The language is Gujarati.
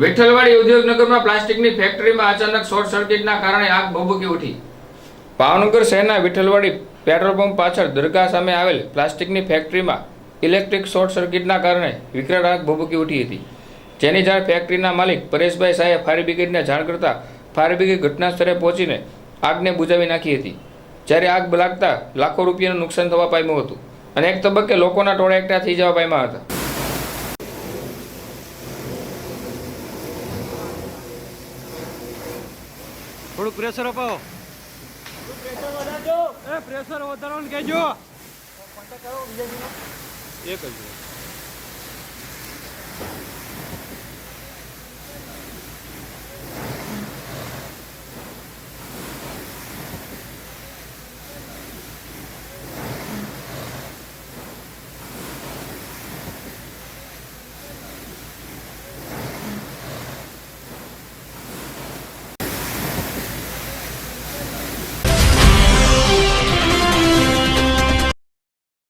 વિઠ્ઠલવાડી ઉદ્યોગનગરમાં પ્લાસ્ટિકની ફેક્ટરીમાં અચાનક શોર્ટ સર્કિટના કારણે આગ ભભૂકી ઉઠી. ભાવનગર શહેરના વિઠ્ઠલવાડી પેટ્રોલ પંપ પાછળ દરગાહ સામે આવેલ પ્લાસ્ટિકની ફેક્ટરીમાં ઇલેક્ટ્રિક શોર્ટ સર્કિટના કારણે વિકરાળ આગ ભભૂકી ઉઠી હતી. જેની જાણ ફેક્ટરીના માલિક પરેશભાઈ શાહે ફાયર બ્રિગેડને જાણ કરતા ફાયર બ્રિગેડ ઘટના સ્થળે પહોંચીને આગને બુજાવી નાખી હતી. જ્યારે આગ લાગતા લાખો રૂપિયાનું નુકસાન થવા પામ્યું હતું અને એક તબક્કે લોકોના ટોળા એકઠા થઈ જવા પામ્યા હતા. થોડુંક પ્રેશર અપાવો. એ પ્રેશર વધારવાનું કહેજો. એક જ.